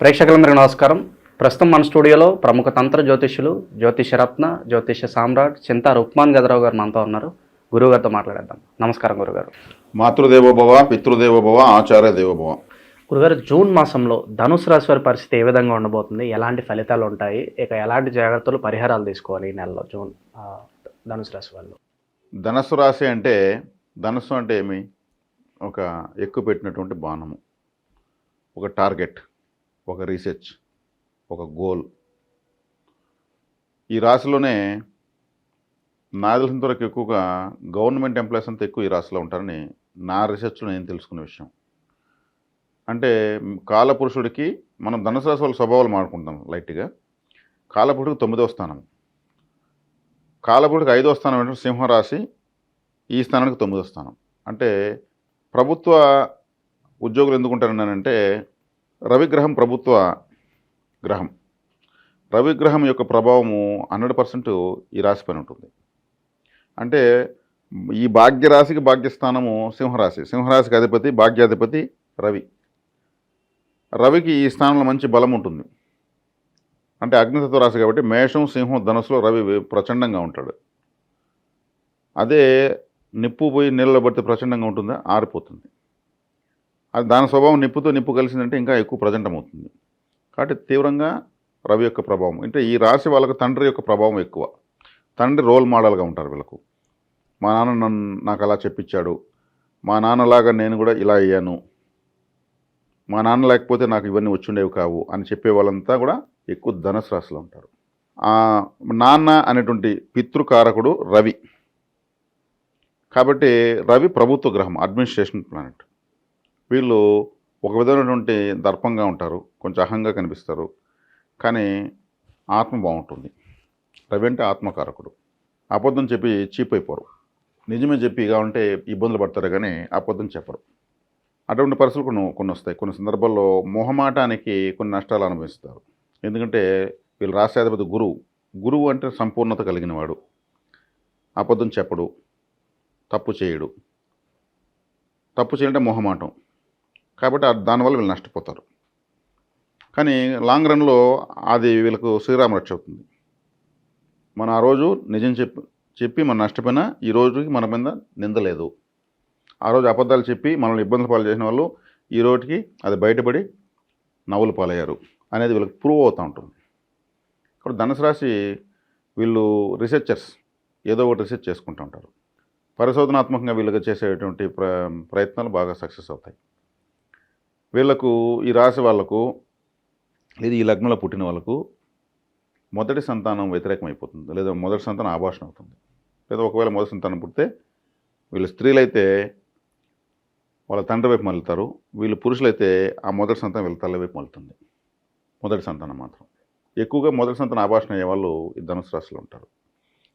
ప్రేక్షకులందరికీ నమస్కారం. ప్రస్తుతం మన స్టూడియోలో ప్రముఖ తంత్ర జ్యోతిష్యులు జ్యోతిషరత్న జ్యోతిష సామ్రాట్ చింత రుక్మాన్ గదరావు గారు మనతో ఉన్నారు. గురువుగారితో మాట్లాడేద్దాం. నమస్కారం గురుగారు మాతృదేవోభవ పితృదేవోభవ ఆచార్య దేవోభవ గురుగారు జూన్ మాసంలో ధనుసు రాశి వారి పరిస్థితి ఏ విధంగా ఉండబోతుంది? ఎలాంటి ఫలితాలు ఉంటాయి? ఇక ఎలాంటి జాగ్రత్తలు పరిహారాలు తీసుకోవాలి ఈ నెలలో జూన్ ధనుసు రాశి వాళ్ళు? ధనస్సు రాశి అంటే ధనస్సు అంటే ఏమి? ఒక ఎక్కువ పెట్టినటువంటి బాణము. ఒక టార్గెట్. ఒక రీసెర్చ్ ఒక గోల్ ఈ రాశిలోనే నా తెలిసినంత వరకు ఎక్కువగా గవర్నమెంట్ ఎంప్లాయీస్ అంతా ఎక్కువ ఈ రాశిలో ఉంటారని నా రీసెర్చ్లో నేను తెలుసుకున్న విషయం. అంటే కాలపురుషుడికి మనం ధనుసు రాశి వాళ్ళ స్వభావాలు మాడుకుంటాం లైట్గా. కాలపురుషుడికి తొమ్మిదవ స్థానం. కాలపురుడికి ఐదవ స్థానం ఏంటంటే సింహరాశి ఈ స్థానానికి తొమ్మిదో స్థానం. అంటే ప్రభుత్వ ఉద్యోగులు ఎందుకుంటారన్నానంటే రవిగ్రహం ప్రభుత్వ గ్రహం. రవిగ్రహం యొక్క ప్రభావము హండ్రెడ్ పర్సెంట్ ఈ రాశి పైన ఉంటుంది. అంటే ఈ భాగ్యరాశికి భాగ్యస్థానము సింహరాశి. సింహరాశికి అధిపతి భాగ్యాధిపతి రవి. రవికి ఈ స్థానంలో మంచి బలం ఉంటుంది. అంటే అగ్నితత్వ రాశి కాబట్టి మేషం సింహం ధనుసులో రవి ప్రచండంగా ఉంటాడు. అదే నిప్పు పోయి నీళ్ళలో పడితే ప్రచండంగా ఉంటుందా? ఆరిపోతుంది. అది దాని స్వభావం నిప్పుతో నిప్పు కలిసిందంటే ఇంకా ఎక్కువ ప్రచండం అవుతుంది. కాబట్టి తీవ్రంగా రవి యొక్క ప్రభావం. అంటే ఈ రాశి వాళ్ళకు తండ్రి యొక్క ప్రభావం ఎక్కువ. తండ్రి రోల్ మోడల్గా ఉంటారు వీళ్ళకు. మా నాన్న నన్ను నాకు అలా చెప్పించాడు. మా నాన్నలాగా నేను కూడా ఇలా అయ్యాను. మా నాన్న లేకపోతే నాకు ఇవన్నీ వచ్చిండేవి కావు అని చెప్పే వాళ్ళంతా కూడా ఎక్కువ ధనసు రాశిలో ఉంటారు. నాన్న అనేటువంటి పితృకారకుడు రవి. కాబట్టి రవి ప్రభుత్వ గ్రహం అడ్మినిస్ట్రేషన్ ప్లానెట్ వీళ్ళు ఒక విధమైనటువంటి దర్పంగా ఉంటారు కొంచెం అహంగా కనిపిస్తారు. కానీ ఆత్మ బాగుంటుంది. రవి అంటే ఆత్మకారకుడు. అబద్ధం చెప్పి చీప్ అయిపోరు. నిజమే చెప్పి ఇక ఉంటే ఇబ్బందులు పడతారు కానీ అబద్ధం చెప్పరు. అటువంటి పరిస్థితులు కొన్ని కొన్ని వస్తాయి. కొన్ని సందర్భాల్లో మొహమాటానికి కొన్ని నష్టాలు అనుభవిస్తారు. ఎందుకంటే వీళ్ళు రాష్ట్రాధిపతి గురువు. గురువు అంటే సంపూర్ణత కలిగిన వాడు. అబద్ధం చెప్పడు. తప్పు చేయడు. తప్పు చేయాలంటే మొహమాటం. కాబట్టి దానివల్ల వీళ్ళు నష్టపోతారు. కానీ లాంగ్ రన్లో అది వీళ్ళకు శ్రీరామ రక్ష అవుతుంది మనం ఆ రోజు నిజం చెప్పి చెప్పి మనం నష్టపోయినా ఈ రోజుకి మన మీద నిందలేదు ఆ రోజు అబద్ధాలు చెప్పి మనల్ని ఇబ్బందులు పాలు చేసిన వాళ్ళు ఈ రోజుకి అది బయటపడి నవ్వులు పాలయ్యారు అనేది వీళ్ళకి ప్రూవ్ అవుతూ ఉంటుంది. ఇప్పుడు ధనుసు రాశి వీళ్ళు రీసెర్చర్స్ ఏదో ఒకటి రీసెర్చ్ చేసుకుంటూ ఉంటారు. పరిశోధనాత్మకంగా వీళ్ళకి చేసేటువంటి ప్ర ప్రయత్నాలు బాగా సక్సెస్ అవుతాయి. వీళ్ళకు ఈ రాశి వాళ్ళకు ఇది ఈ లగ్నంలో పుట్టిన వాళ్ళకు మొదటి సంతానం వ్యతిరేకమైపోతుంది. లేదా మొదటి సంతానం ఆభాషణ అవుతుంది. లేదా ఒకవేళ మొదటి సంతానం పుడితే వీళ్ళు స్త్రీలైతే వాళ్ళ తండ్రి వైపు మళ్ళుతారు వీళ్ళు పురుషులైతే ఆ మొదటి సంతానం వీళ్ళ తల్లి వైపు మళ్ళుతుంది మొదటి సంతానం మాత్రం. ఎక్కువగా మొదటి సంతానం ఆభాషణ అయ్యే వాళ్ళు ఈ ధనుసు రాశిలో ఉంటారు.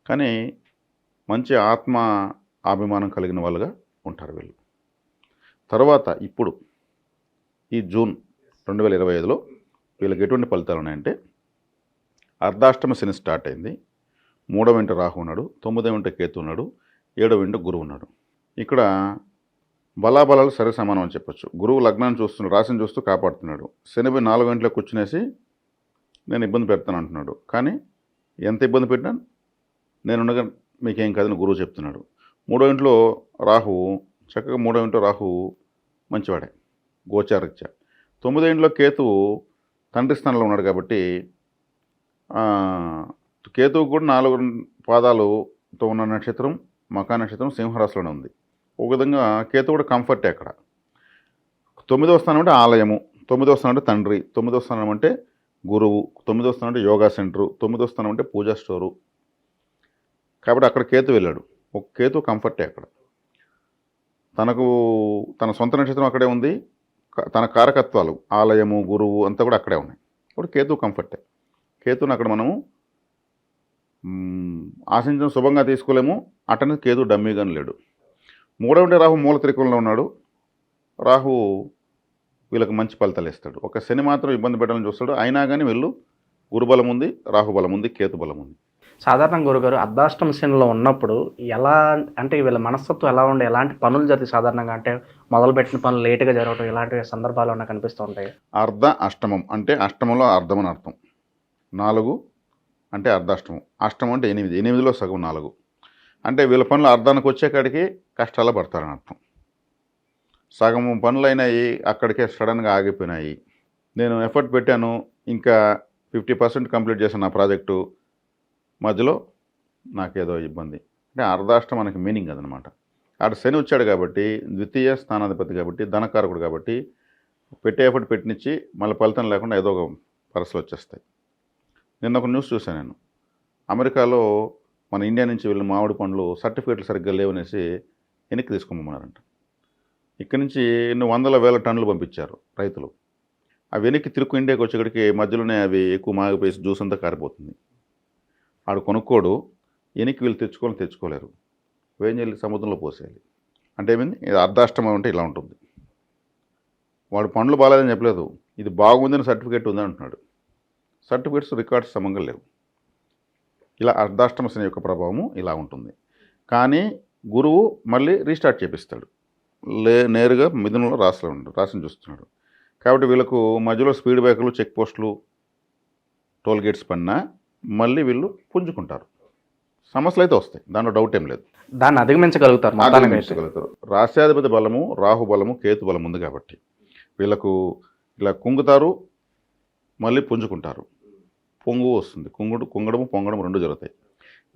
కానీ మంచి ఆత్మ అభిమానం కలిగిన వాళ్ళుగా ఉంటారు వీళ్ళు. తర్వాత ఇప్పుడు ఈ జూన్ రెండు వేల ఇరవై ఐదులో వీళ్ళకి ఎటువంటి ఫలితాలు ఉన్నాయంటే అర్ధాష్టమ శని స్టార్ట్ అయింది మూడవ ఇంట రాహు ఉన్నాడు తొమ్మిదవ ఇంట కేతు ఉన్నాడు ఏడవ ఇంట గురువు ఉన్నాడు. ఇక్కడ బలాబలాలు సరి సమానం అని చెప్పొచ్చు. గురువు లగ్నాన్ని చూస్తున్నాడు రాశిని చూస్తూ కాపాడుతున్నాడు. శనిపై నాలుగు గంటలకు కూర్చునేసి నేను ఇబ్బంది పెడతాను అంటున్నాడు. కానీ ఎంత ఇబ్బంది పెట్టినా నేను ఉండగా మీకేం కాదని గురువు చెప్తున్నాడు. మూడో ఇంట్లో రాహువు చక్కగా మూడో ఇంట్లో రాహువు మంచివాడే. గోచారరీత్యా తొమ్మిదో ఇంట్లో కేతువు తండ్రి స్థానంలో ఉన్నాడు కాబట్టి కేతువు కూడా నాలుగు పాదాలుతో ఉన్న నక్షత్రం మకా నక్షత్రం సింహరాశిలోనే ఉంది. ఒక విధంగా కేతు కూడా కంఫర్టే అక్కడ. తొమ్మిదవ స్థానం అంటే ఆలయము తొమ్మిదవ స్థానం అంటే తండ్రి తొమ్మిదవ స్థానం అంటే గురువు తొమ్మిదవ స్థానం అంటే యోగా సెంటరు తొమ్మిదవ స్థానం అంటే పూజా స్టోరు. కాబట్టి అక్కడ కేతు వెళ్ళాడు. ఒక కేతు కంఫర్టే అక్కడ. తనకు తన సొంత నక్షత్రం అక్కడే ఉంది. తన కారకత్వాలు ఆలయము గురువు అంతా కూడా అక్కడే ఉన్నాయి. ఇప్పుడు కేతు కంఫర్టే. కేతుని అక్కడ మనము ఆశించడం ఆశించిన శుభంగా తీసుకోలేము. అటనే కేతు డమ్మీగాని లేడు. మూడవ రాహు మూల త్రికోణంలో ఉన్నాడు. రాహు వీళ్ళకి మంచి ఫలితాలు ఇస్తాడు. ఒక శని మాత్రం ఇబ్బంది పెట్టాలని చూస్తాడు. అయినా కానీ వీళ్ళు గురుబలం ఉంది రాహు బలం ఉంది కేతు బలం ఉంది సాధారణంగా గురుగారు అర్ధాష్టమ శనిలో ఉన్నప్పుడు ఎలా అంటే వీళ్ళ మనస్తత్వం ఎలా ఉండే ఎలాంటి పనులు జరిగి సాధారణంగా అంటే మొదలుపెట్టిన పనులు లేటుగా జరగడం ఇలాంటి సందర్భాలు ఉన్న కనిపిస్తూ ఉంటాయి అర్ధ అష్టమం అంటే అష్టమంలో అర్ధం అని అర్థం. నాలుగు అంటే అర్ధాష్టమం. అష్టమం అంటే ఎనిమిది. ఎనిమిదిలో సగం నాలుగు. అంటే వీళ్ళ పనులు అర్ధానికి వచ్చేకాడికి కష్టాలు పడతారని అర్థం. సగం పనులు అయినాయి అక్కడికే సడన్గా ఆగిపోయినాయి. నేను ఎఫర్ట్ పెట్టాను ఇంకా ఫిఫ్టీ పర్సెంట్ కంప్లీట్ చేశాను నా ప్రాజెక్టు. మధ్యలో నాకేదో ఇబ్బంది. అంటే అర్ధాష్టం మనకి మీనింగ్ అదనమాట. ఆడ శని వచ్చాడు కాబట్టి ద్వితీయ స్థానాధిపతి కాబట్టి ధనకారకుడు కాబట్టి పెట్టే ఎఫర్ట్ పెట్టినిచ్చి మళ్ళీ ఫలితం లేకుండా ఏదో ఒక పరసలు వచ్చేస్తాయి. నిన్న ఒక న్యూస్ చూశాను నేను. అమెరికాలో మన ఇండియా నుంచి వెళ్ళిన మామిడి పండ్లు సర్టిఫికేట్లు సరిగ్గా లేవనేసి వెనక్కి తీసుకోమన్నారంట. ఇక్కడి నుంచి ఎన్ని వందల వేల టన్నులు పంపించారు రైతులు. అవి వెనక్కి తిరుగు ఇండియాకి వచ్చేక్కడికి మధ్యలోనే అవి ఎక్కువ మాగిపోయి జ్యూస్ అంతా కారిపోతుంది. ఆడు కొనుక్కోడు వెనక్కి వీళ్ళు తెచ్చుకోవాలని తెచ్చుకోలేరు. వేంజల్లి సముద్రంలో పోసేయాలి. అంటే ఏమైంది? ఇది అర్ధాష్టమం అంటే ఇలా ఉంటుంది. వాడు పండ్లు బాగాలేదని చెప్పలేదు. ఇది బాగుందని సర్టిఫికేట్ ఉందని అంటున్నాడు. సర్టిఫికేట్స్ రికార్డ్స్ సమంగా లేవు. ఇలా అర్ధాష్టమ శని యొక్క ప్రభావము ఇలా ఉంటుంది. కానీ గురువు మళ్ళీ రీస్టార్ట్ చేపిస్తాడు. లే నేరుగా మిథునంలో రాశిలో ఉంటాడు చూస్తున్నాడు. కాబట్టి వీళ్ళకు మధ్యలో స్పీడ్ బ్రేకర్లు చెక్ పోస్టులు టోల్ గేట్స్ పడినా మళ్ళీ వీళ్ళు పుంజుకుంటారు. సమస్యలు అయితే వస్తాయి. దాంట్లో డౌట్ ఏం లేదు. దాన్ని అధిగమించగలుగుతారు ఆక్రమించగలుగుతారు రాష్ట్రాధిపతి బలము రాహు బలము కేతు బలం ఉంది కాబట్టి వీళ్ళకు ఇలా కుంగుతారు మళ్ళీ పుంజుకుంటారు. పొంగు వస్తుంది. కుంగుడు కుంగడము పొంగడం రెండు జరుగుతాయి.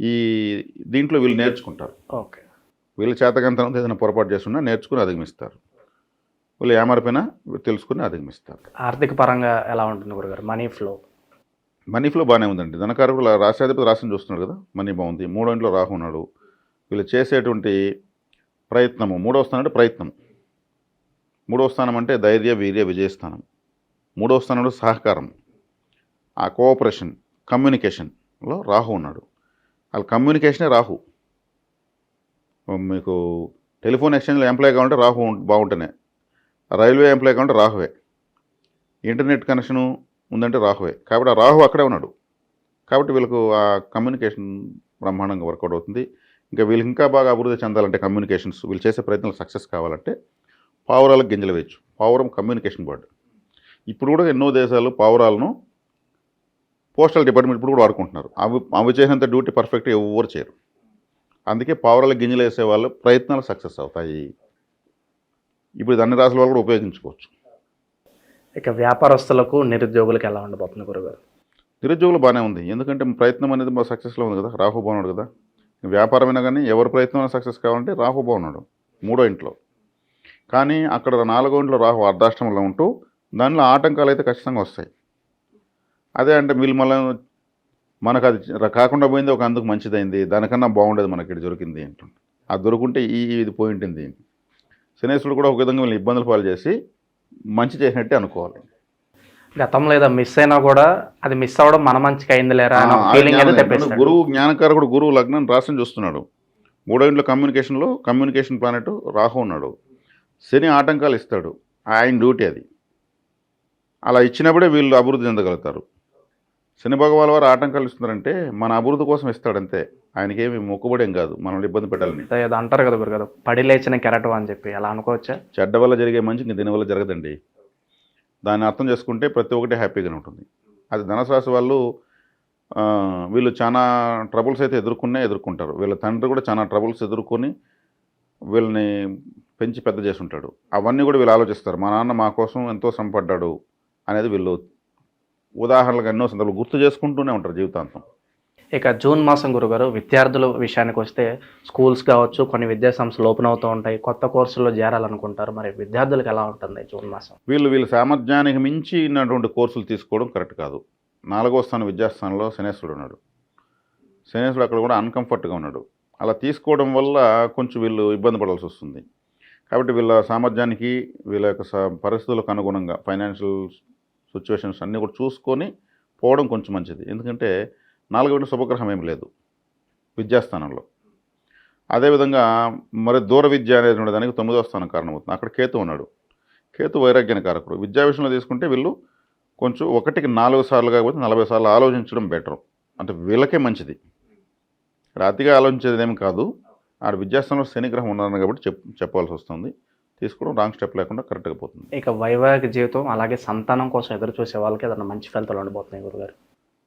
ఈ దీంట్లో వీళ్ళు నేర్చుకుంటారు. ఓకే. వీళ్ళ చేతకంతనం ఏదైనా పొరపాటు చేస్తున్నా నేర్చుకుని అధిగమిస్తారు. వీళ్ళు ఏమారిపోయినా తెలుసుకుని అధిగమిస్తారు. ఆర్థిక పరంగా ఎలా ఉంటుంది గురుగారు? Money flow. మనీ ఫ్లో బాగానే ఉందండి. ధనకారకులు రాష్ట్రాధిపతి రాష్ట్రం చూస్తున్నాడు కదా. మనీ బాగుంది. మూడో ఇంట్లో రాహు ఉన్నాడు. వీళ్ళు చేసేటువంటి ప్రయత్నము మూడవ స్థానం అంటే ప్రయత్నం. మూడవ స్థానం అంటే ధైర్య వీర్య విజయస్థానం. మూడవ స్థానంలో సహకారం. ఆ కోఆపరేషన్ కమ్యూనికేషన్లో రాహు ఉన్నాడు. వాళ్ళ కమ్యూనికేషనే రాహు. మీకు టెలిఫోన్ ఎక్స్చేంజ్లో ఎంప్లాయ్ కావాలంటే రాహు బాగుంటేనే. రైల్వే ఎంప్లాయ్ కావాలంటే రాహువే. ఇంటర్నెట్ కనెక్షను ఉందంటే రాహువే. కాబట్టి ఆ రాహు అక్కడే ఉన్నాడు. కాబట్టి వీళ్ళకు ఆ కమ్యూనికేషన్ బ్రహ్మాండంగా వర్కౌట్ అవుతుంది. ఇంకా వీళ్ళు ఇంకా బాగా అభివృద్ధి చెందాలంటే కమ్యూనికేషన్స్ వీళ్ళు చేసే ప్రయత్నాలు సక్సెస్ కావాలంటే పావురాలకు గింజలు వేయచ్చు. పావురం కమ్యూనికేషన్ బోర్డు. ఇప్పుడు కూడా ఎన్నో దేశాలు పావురాలను పోస్టల్ డిపార్ట్మెంట్ ఇప్పుడు కూడా వాడుకుంటున్నారు. అవి అవి చేసినంత డ్యూటీ పర్ఫెక్ట్ ఎవరు చేయరు. అందుకే పావురాలకు గింజలు వేసే వాళ్ళు ప్రయత్నాలు సక్సెస్ అవుతాయి. ఇప్పుడు అన్ని రాసుల వాళ్ళు కూడా ఉపయోగించుకోవచ్చు. ఇక వ్యాపారస్తులకు నిరుద్యోగులకు ఎలా ఉండబోతుంది గురుగారు? నిరుద్యోగులు బాగానే ఉంది. ఎందుకంటే ప్రయత్నం అనేది మా సక్సెస్లో ఉంది కదా రాహు బాగున్నాడు కదా. వ్యాపారమైనా కానీ ఎవరి ప్రయత్నం సక్సెస్ కావాలంటే రాహు బాగున్నాడు మూడో ఇంట్లో. కానీ అక్కడ నాలుగో ఇంట్లో రాహు అర్ధాష్టమంలో ఉంటూ దానిలో ఆటంకాలు అయితే ఖచ్చితంగా వస్తాయి. అదే అంటే వీళ్ళు మళ్ళీ మనకు అది కాకుండా పోయింది ఒక అందుకు మంచిదైంది దానికన్నా బాగుండేది మనకి ఇక్కడ దొరికింది అంటుంది అది దొరుకుంటే ఈ ఇది పోయింటుంది శనేశ్వరుడు కూడా ఒక విధంగా వీళ్ళు ఇబ్బందులు పాలు చేసి మంచి చేసినట్టే అనుకోవాలి. గతంలో ఏదో మిస్ అయినా కూడా అది మిస్ అవ్వడం మన మంచికి అయింది లేరా ఫీలింగ్ అయితే తెప్పిస్తాడు. గురువు జ్ఞానకారకుడు గురువు లగ్నం రాశిని చూస్తున్నాడు. మూడో ఇంట్లో కమ్యూనికేషన్లో కమ్యూనికేషన్ ప్లానెట్ రాహు ఉన్నాడు. శని ఆటంకాలు ఇస్తాడు. ఆయన డ్యూటీ అది. అలా ఇచ్చినప్పుడే వీళ్ళు అభివృద్ధి చెందగలుగుతారు. శని భగవాన్ వారు ఆటంకాలు ఇస్తున్నారంటే మన అభివృద్ధి కోసం ఇస్తాడంతే. ఆయనకేమి మొక్కుబడేం కాదు. మనల్ని ఇబ్బంది పెట్టాలని. ఏదో అంటారు కదా గురుగారు. పడి లేచిన కెరటం అని చెప్పి అలా అనుకోవచ్చా? చెడ్డ వల్ల జరిగే మంచి ఇంక దీనివల్ల జరగదండి. దాన్ని అర్థం చేసుకుంటే ప్రతి ఒక్కటి హ్యాపీగానే ఉంటుంది. అది ధనుసు రాశి వాళ్ళు వీళ్ళు చాలా ట్రబుల్స్ అయితే ఎదుర్కొనే ఎదుర్కొంటారు. వీళ్ళ తండ్రి కూడా చాలా ట్రబుల్స్ ఎదుర్కొని వీళ్ళని పెంచి పెద్ద చేసి ఉంటాడు అవన్నీ కూడా వీళ్ళు ఆలోచిస్తారు. మా నాన్న మా కోసం ఎంతో శ్రమపడ్డాడు అనేది వీళ్ళు ఉదాహరణలుగా ఎన్నో సందర్భాలు గుర్తు చేసుకుంటూనే ఉంటారు జీవితాంతం. ఇక జూన్ మాసం గురుగారు విద్యార్థుల విషయానికి వస్తే స్కూల్స్ కావచ్చు కొన్ని విద్యా సంస్థలు ఓపెన్ అవుతూ ఉంటాయి కొత్త కోర్సుల్లో చేరాలనుకుంటారు. మరి విద్యార్థులకు ఎలా ఉంటుంది జూన్ మాసం? వీళ్ళు వీళ్ళ సామర్థ్యానికి మించినటువంటి కోర్సులు తీసుకోవడం కరెక్ట్ కాదు. నాలుగో స్థానం విద్యాస్థానంలో శనేశ్వరుడు ఉన్నాడు. శనేశ్వరుడు అక్కడ కూడా అన్కంఫర్ట్గా ఉన్నాడు. అలా తీసుకోవడం వల్ల కొంచెం వీళ్ళు ఇబ్బంది పడాల్సి వస్తుంది. కాబట్టి వీళ్ళ సామర్థ్యానికి వీళ్ళ యొక్క పరిస్థితులకు అనుగుణంగా ఫైనాన్షియల్ సిచ్యువేషన్స్ అన్నీ కూడా చూసుకొని పోవడం కొంచెం మంచిది. ఎందుకంటే నాలుగో శుభగ్రహం ఏమి లేదు. విద్యాస్థానంలో. అదేవిధంగా మరి దూర విద్య అనేది ఉండడానికి తొమ్మిదో స్థానం కారణమవుతుంది. అక్కడ కేతు ఉన్నాడు. కేతు వైరాగ్యాన్ని కారకుడు. విద్యా విషయంలో తీసుకుంటే వీళ్ళు కొంచెం ఒకటికి నాలుగు సార్లు కాకపోతే నలభై సార్లు ఆలోచించడం బెటర్. అంటే వీళ్ళకే మంచిది. ఇక్కడ అతిగా ఆలోచించేది ఏమి కాదు. ఆడ విద్యాస్థానంలో శనిగ్రహం ఉన్నారని కాబట్టి చెప్ చెప్పాల్సి వస్తుంది. తీసుకోవడం రాంగ్ స్టెప్ లేకుండా కరెక్ట్గా పోతుంది. ఇక వైవాహిక జీవితం అలాగే సంతానం కోసం ఎదురు చూసే వాళ్ళకి ఏదైనా మంచి ఫలితాలు ఉండబోతున్నాయి గురుగారు.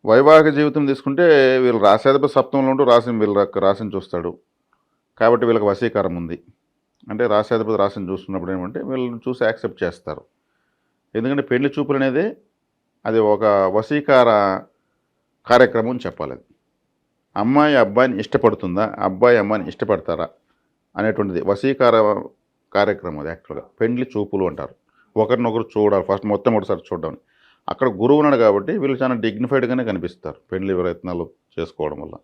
వైవాహిక జీవితం తీసుకుంటే వీళ్ళు రాసేదప సప్తంలో ఉంటూ రాసిన వీళ్ళు రాసిని చూస్తాడు. కాబట్టి వీళ్ళకి వశీకారం ఉంది. అంటే రాసేదపతి రాసిని చూస్తున్నప్పుడు ఏమంటే వీళ్ళని చూసి యాక్సెప్ట్ చేస్తారు. ఎందుకంటే పెళ్ళి చూపులు అనేది అది ఒక వశీకార కార్యక్రమం చెప్పాలి అది. అమ్మాయి అబ్బాయిని ఇష్టపడుతుందా? అబ్బాయి అమ్మాయిని ఇష్టపడతారా? అనేటువంటిది. వశీకార కార్యక్రమం అది యాక్చువల్గా పెండ్లి చూపులు అంటారు. ఒకరినొకరు చూడాలి. ఫస్ట్ మొత్తం ఒకటిసారి చూడడం అక్కడ గురువు ఉన్నాడు కాబట్టి వీళ్ళు చాలా డిగ్నిఫైడ్గానే కనిపిస్తారు. పెండ్లి ప్రయత్నాలు చేసుకోవడం వల్ల.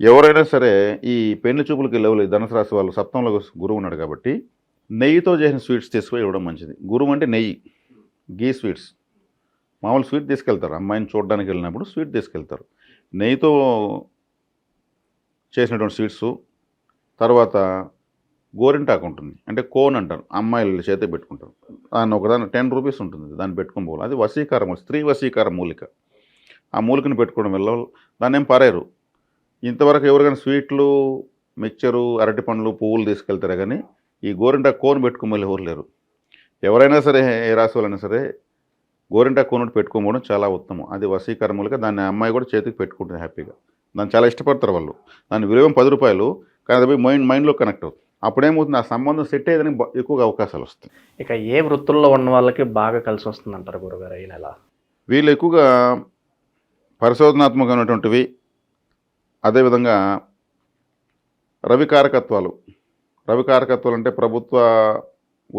ఎవరైనా సరే ఈ పెండ్లి చూపులకి వెళ్ళవలేదు ధనుసు రాశి వాళ్ళు సప్తంలో గురువు ఉన్నాడు కాబట్టి నెయ్యితో చేసిన స్వీట్స్ తీసుకుపోయి ఇవ్వడం మంచిది. గురువు అంటే నెయ్యి. గీ స్వీట్స్ మామూలు స్వీట్ తీసుకెళ్తారు. అమ్మాయిని చూడడానికి వెళ్ళినప్పుడు స్వీట్ తీసుకెళ్తారు. నెయ్యితో చేసినటువంటి స్వీట్స్ తర్వాత గోరింటాకు ఉంటుంది. అంటే కోన్ అంటారు. అమ్మాయిలు చేతే పెట్టుకుంటారు. దాన్ని ఒకదాని టెన్ రూపీస్ ఉంటుంది. దాన్ని పెట్టుకుని పోవాలి. అది వశీకారం స్త్రీ వశీకార మూలిక. ఆ మూలికను పెట్టుకోవడం వల్ల దాన్ని ఏం పారారు ఇంతవరకు ఎవరికైనా స్వీట్లు మిక్చరు అరటి పండ్లు పువ్వులు తీసుకెళ్తారే కానీ ఈ గోరింటాకు కోన్ పెట్టుకుని వెళ్ళి ఎవరు లేరు. ఎవరైనా సరే ఏ రాశి వాళ్ళైనా సరే గోరింటా కోన్ పెట్టుకోవడం చాలా ఉత్తమం. అది వసీకార మూలిక. దాన్ని అమ్మాయి కూడా చేతికి పెట్టుకుంటుంది హ్యాపీగా. దాన్ని చాలా ఇష్టపడతారు వాళ్ళు. దాని విలువ పది రూపాయలు. కానీ అది మైండ్ మైండ్లో కనెక్ట్ అవుతుంది. అప్పుడేమవుతుంది? ఆ సంబంధం సెట్ అయ్యేదానికి ఎక్కువగా అవకాశాలు వస్తాయి. ఇక ఏ వృత్తుల్లో ఉన్న వాళ్ళకి బాగా కలిసి వస్తుంది అంటారు గురుగారు ఈ నెల? వీళ్ళు ఎక్కువగా పరిశోధనాత్మకమైనటువంటివి అదేవిధంగా రవికారకత్వాలు రవికారకత్వాలు అంటే ప్రభుత్వ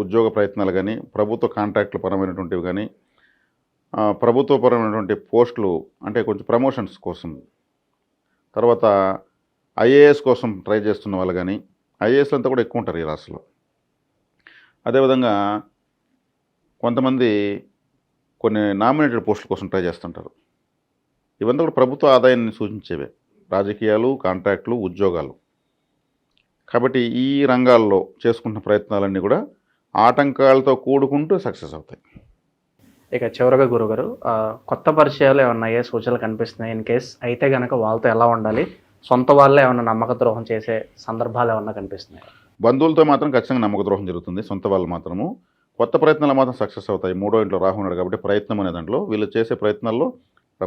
ఉద్యోగ ప్రయత్నాలు కానీ ప్రభుత్వ కాంట్రాక్టుల పరమైనటువంటివి కానీ ప్రభుత్వపరమైనటువంటి పోస్టులు అంటే కొంచెం ప్రమోషన్స్ కోసం తర్వాత ఐఏఎస్ కోసం ట్రై చేస్తున్న వాళ్ళు కానీ ఐఏఎస్లు అంతా కూడా ఎక్కువ ఉంటారు ఈ రాష్ట్రంలో. అదేవిధంగా కొంతమంది కొన్ని నామినేటెడ్ పోస్టుల కోసం ట్రై చేస్తుంటారు. ఇవంతా కూడా ప్రభుత్వ ఆదాయాన్ని సూచించేవే. రాజకీయాలు కాంట్రాక్టులు ఉద్యోగాలు. కాబట్టి ఈ రంగాల్లో చేసుకుంటున్న ప్రయత్నాలన్నీ కూడా ఆటంకాలతో కూడుకుంటూ సక్సెస్ అవుతాయి. ఇక చివరగా గురుగారు కొత్త పరిచయాలు ఏమన్నా ఏ సూచనలు కనిపిస్తున్నాయి? ఇన్ కేస్ అయితే కనుక వాళ్ళతో ఎలా ఉండాలి? సొంత వాళ్ళే ఏమన్నా నమ్మక ద్రోహం చేసే సందర్భాలు ఏమన్నా కనిపిస్తున్నాయి? బంధువులతో మాత్రం ఖచ్చితంగా నమ్మక ద్రోహం జరుగుతుంది. సొంత వాళ్ళు మాత్రము. కొత్త ప్రయత్నాలు మాత్రం సక్సెస్ అవుతాయి. మూడో ఇంట్లో రాహు ఉన్నాడు కాబట్టి ప్రయత్నం అనే దాంట్లో వీళ్ళు చేసే ప్రయత్నాల్లో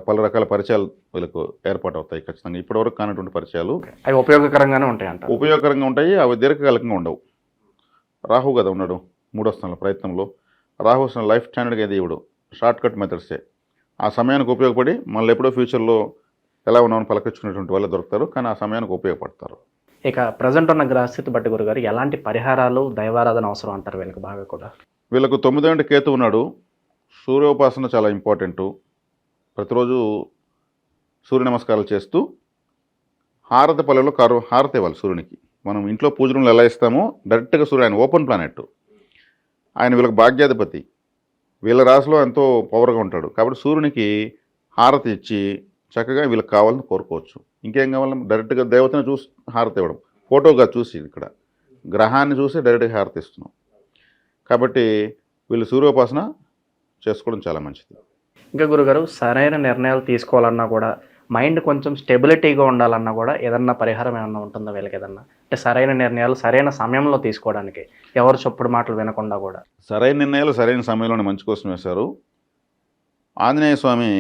పలు రకాల పరిచయాలు వీళ్ళకు ఏర్పాటు అవుతాయి ఖచ్చితంగా. ఇప్పటివరకు కానటువంటి పరిచయాలు అవి ఉపయోగకరంగానే ఉంటాయి అంట ఉపయోగకరంగా ఉంటాయి. అవి దీర్ఘకాలికంగా ఉండవు. రాహు కదా ఉన్నాడు మూడో స్థానంలో ప్రయత్నంలో. రాహు లైఫ్ స్టాండర్డ్గా దేవుడు షార్ట్ కట్ మెథడ్సే. ఆ సమయానికి ఉపయోగపడి మళ్ళీ ఎప్పుడో ఫ్యూచర్లో ఎలా ఉన్నామని పలకరించుకునేటువంటి వాళ్ళు దొరుకుతారు. కానీ ఆ సమయానికి ఉపయోగపడతారు. ఇక ప్రజెంట్ ఉన్న గ్రహస్థితి బట్టి గురుగారు ఎలాంటి పరిహారాలు దైవారాధన అవసరం అంటారు వీళ్ళకి బాగా కూడా? వీళ్ళకు తొమ్మిదో ఇంటి కేతు ఉన్నాడు. సూర్యోపాసన చాలా ఇంపార్టెంటు ప్రతిరోజు సూర్య నమస్కారాలు చేస్తూ హారతి పల్లెలో కారు హారతి ఇవ్వాలి సూర్యునికి. మనం ఇంట్లో పూజలు ఎలా ఇస్తామో డైరెక్ట్గా సూర్యుడు ఆయన ఓపెన్ ప్లానెట్ ఆయన వీళ్ళకి భాగ్యాధిపతి. వీళ్ళ రాశిలో ఎంతో పవర్గా ఉంటాడు. కాబట్టి సూర్యునికి హారతి ఇచ్చి చక్కగా వీళ్ళకి కావాలని కోరుకోవచ్చు. ఇంకేం కావాలని డైరెక్ట్గా దేవతను చూసి హారతి ఇవ్వడం. ఫోటోగా చూసి ఇక్కడ. గ్రహాన్ని చూసి డైరెక్ట్గా హారతి ఇస్తున్నాం. కాబట్టి వీళ్ళు సూర్యోపాసన చేసుకోవడం చాలా మంచిది. ఇంకా గురుగారు సరైన నిర్ణయాలు తీసుకోవాలన్నా కూడా మైండ్ కొంచెం స్టెబిలిటీగా ఉండాలన్నా కూడా ఏదన్నా పరిహారం ఏమన్నా ఉంటుందా వీళ్ళకి ఏదన్నా? అంటే సరైన నిర్ణయాలు సరైన సమయంలో తీసుకోవడానికి ఎవరు చప్పుడు మాటలు వినకుండా కూడా. సరైన నిర్ణయాలు సరైన సమయంలోనే మంచి కోసం వేశారు. ఆంజనేయ స్వామి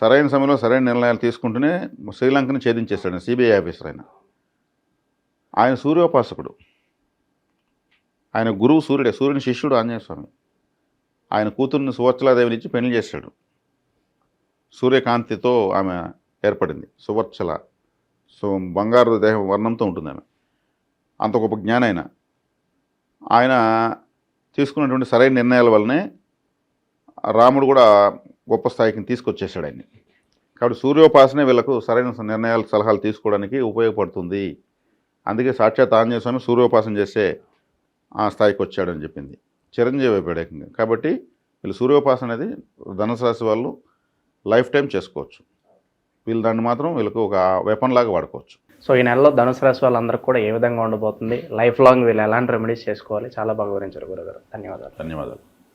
సరైన సమయంలో సరైన నిర్ణయాలు తీసుకుంటూనే శ్రీలంకని ఛేదించేశాడు సిబిఐ ఆఫీసర్ ఆయన. ఆయన సూర్యోపాసకుడు. ఆయన గురువు సూర్యుడే సూర్యుని శిష్యుడు ఆంజనేయ స్వామి. ఆయన కూతుర్ని సువర్చలాదేవిని ఇచ్చి పెళ్ళి చేశాడు. సూర్యకాంతితో ఆమె ఏర్పడింది. సువర్చల సో బంగారు దేహం వర్ణంతో ఉంటుంది ఆమె. అంత గొప్ప జ్ఞానైన. ఆయన ఆయన తీసుకున్నటువంటి సరైన నిర్ణయాల వల్లనే రాముడు కూడా గొప్ప స్థాయికి తీసుకొచ్చేసాడు ఆయన్ని. కాబట్టి సూర్యోపాసనే వీళ్ళకు సరైన నిర్ణయాలు సలహాలు తీసుకోవడానికి ఉపయోగపడుతుంది. అందుకే సాక్షాత్ ఆంజనేయ స్వామి సూర్యోపాసన చేసే ఆ స్థాయికి వచ్చాడని చెప్పింది. చిరంజీవి అయిపోయాడు ఏకంగా కాబట్టి వీళ్ళు సూర్యోపాసన అనేది ధనుసు రాశి వాళ్ళు లైఫ్ టైం చేసుకోవచ్చు. వీళ్ళు దాన్ని మాత్రం వీళ్ళకు ఒక వెపన్ లాగా వాడుకోవచ్చు. సో ఈ నెలలో ధనుసు రాశి వాళ్ళందరికీ కూడా ఏ విధంగా ఉండబోతుంది? లైఫ్ లాంగ్ వీళ్ళు ఎలాంటి రెమెడీస్ చేసుకోవాలి? చాలా బాగా వివరించారు గురుగారు. ధన్యవాదాలు. ధన్యవాదాలు.